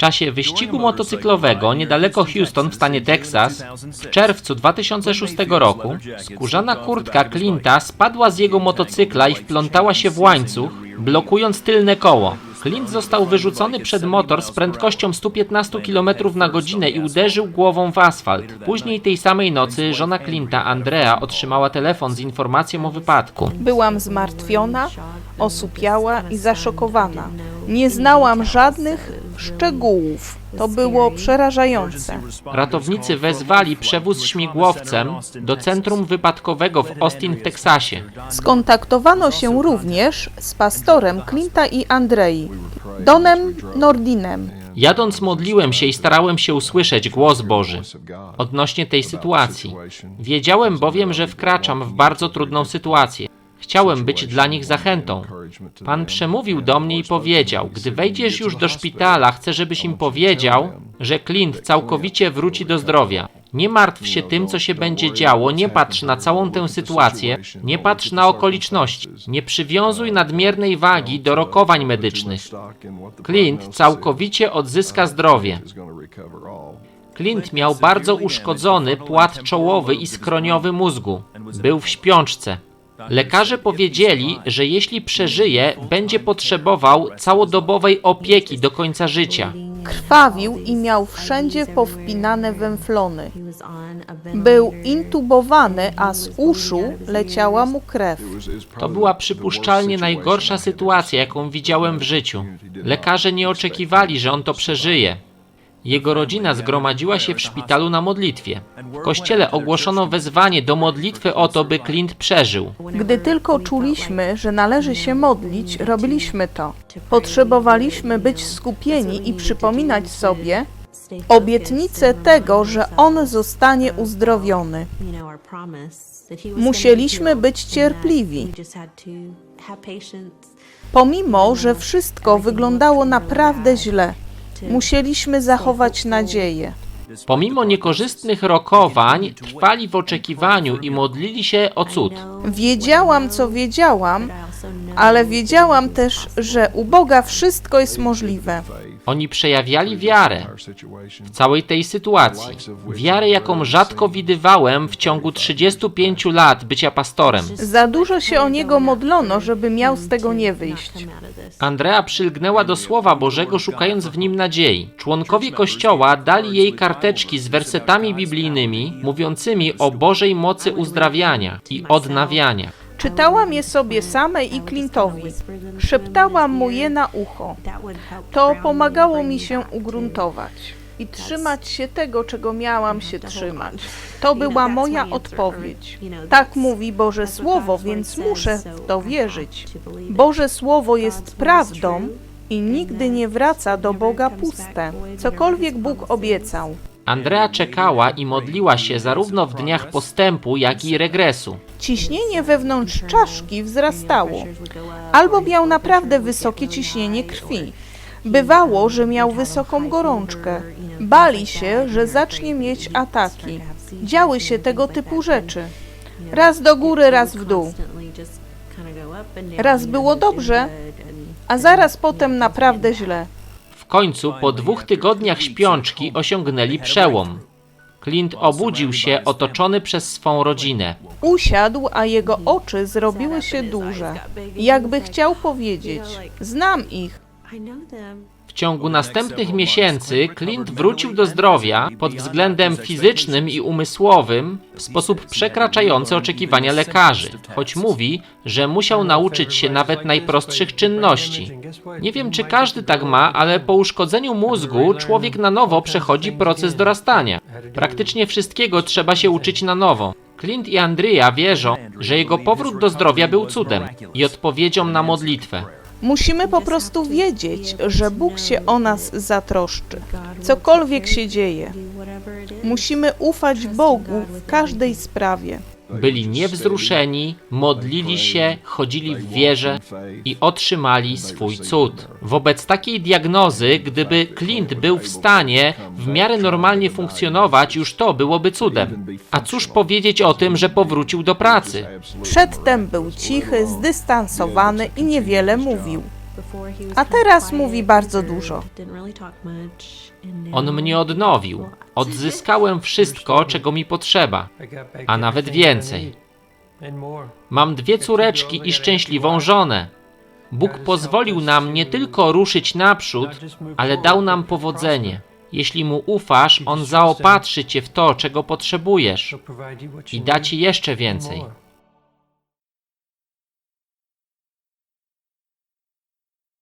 czasie wyścigu motocyklowego niedaleko Houston w stanie Teksas w czerwcu 2006 roku skórzana kurtka Clint'a spadła z jego motocykla i wplątała się w łańcuch, blokując tylne koło. Clint został wyrzucony przed motor z prędkością 115 km na godzinę i uderzył głową w asfalt. Później tej samej nocy żona Clint'a, Andrea, otrzymała telefon z informacją o wypadku. Byłam zmartwiona, osupiała i zaszokowana. Nie znałam żadnych szczegółów. To było przerażające. Ratownicy wezwali przewóz śmigłowcem do centrum wypadkowego w Austin w Teksasie. Skontaktowano się również z pastorem Clint'a i Andrei, Donem Nordinem. Jadąc modliłem się i starałem się usłyszeć głos Boży odnośnie tej sytuacji. Wiedziałem bowiem, że wkraczam w bardzo trudną sytuację. Chciałem być dla nich zachętą. Pan przemówił do mnie i powiedział: Gdy wejdziesz już do szpitala, chcę, żebyś im powiedział, że Clint całkowicie wróci do zdrowia. Nie martw się tym, co się będzie działo, nie patrz na całą tę sytuację, nie patrz na okoliczności, nie przywiązuj nadmiernej wagi do rokowań medycznych. Clint całkowicie odzyska zdrowie. Clint miał bardzo uszkodzony płat czołowy i skroniowy mózgu. Był w śpiączce. Lekarze powiedzieli, że jeśli przeżyje, będzie potrzebował całodobowej opieki do końca życia. Krwawił i miał wszędzie powpinane węflony. Był intubowany, a z uszu leciała mu krew. To była przypuszczalnie najgorsza sytuacja, jaką widziałem w życiu. Lekarze nie oczekiwali, że on to przeżyje. Jego rodzina zgromadziła się w szpitalu na modlitwie. W kościele ogłoszono wezwanie do modlitwy o to, by Clint przeżył. Gdy tylko czuliśmy, że należy się modlić, robiliśmy to. Potrzebowaliśmy być skupieni i przypominać sobie obietnicę tego, że on zostanie uzdrowiony. Musieliśmy być cierpliwi. Pomimo, że wszystko wyglądało naprawdę źle, musieliśmy zachować nadzieję. Pomimo niekorzystnych rokowań, trwali w oczekiwaniu i modlili się o cud. Wiedziałam, co wiedziałam, ale wiedziałam też, że u Boga wszystko jest możliwe. Oni przejawiali wiarę w całej tej sytuacji. Wiarę, jaką rzadko widywałem w ciągu 35 lat bycia pastorem. Za dużo się o niego modlono, żeby miał z tego nie wyjść. Andrea przylgnęła do Słowa Bożego, szukając w nim nadziei. Członkowie Kościoła dali jej karteczki z wersetami biblijnymi, mówiącymi o Bożej mocy uzdrawiania i odnawiania. Czytałam je sobie samej i Clintowi. Szeptałam mu je na ucho. To pomagało mi się ugruntować i trzymać się tego, czego miałam się trzymać. To była moja odpowiedź. Tak mówi Boże Słowo, więc muszę w to wierzyć. Boże Słowo jest prawdą i nigdy nie wraca do Boga puste. Cokolwiek Bóg obiecał, Andrea czekała i modliła się zarówno w dniach postępu, jak i regresu. ciśnienie wewnątrz czaszki wzrastało, albo miał naprawdę wysokie ciśnienie krwi. Bywało, że miał wysoką gorączkę. Bali się, że zacznie mieć ataki. Działy się tego typu rzeczy. Raz do góry, raz w dół. Raz było dobrze, a zaraz potem naprawdę źle. W końcu, po dwóch tygodniach śpiączki, osiągnęli przełom. Clint obudził się otoczony przez swą rodzinę. Usiadł, a jego oczy zrobiły się duże. Jakby chciał powiedzieć: Znam ich. W ciągu następnych miesięcy Clint wrócił do zdrowia pod względem fizycznym i umysłowym w sposób przekraczający oczekiwania lekarzy, choć mówi, że musiał nauczyć się nawet najprostszych czynności. Nie wiem, czy każdy tak ma, ale po uszkodzeniu mózgu człowiek na nowo przechodzi proces dorastania. Praktycznie wszystkiego trzeba się uczyć na nowo. Clint i Andrea wierzą, że jego powrót do zdrowia był cudem i odpowiedzią na modlitwę. Musimy po prostu wiedzieć, że Bóg się o nas zatroszczy. Cokolwiek się dzieje, musimy ufać Bogu w każdej sprawie. Byli niewzruszeni, modlili się, chodzili w wierze i otrzymali swój cud. Wobec takiej diagnozy, gdyby Clint był w stanie w miarę normalnie funkcjonować, już to byłoby cudem. A cóż powiedzieć o tym, że powrócił do pracy? Przedtem był cichy, zdystansowany i niewiele mówił. A teraz mówi bardzo dużo. On mnie odnowił. Odzyskałem wszystko, czego mi potrzeba, a nawet więcej. Mam dwie córeczki i szczęśliwą żonę. Bóg pozwolił nam nie tylko ruszyć naprzód, ale dał nam powodzenie. Jeśli mu ufasz, on zaopatrzy cię w to, czego potrzebujesz i da ci jeszcze więcej.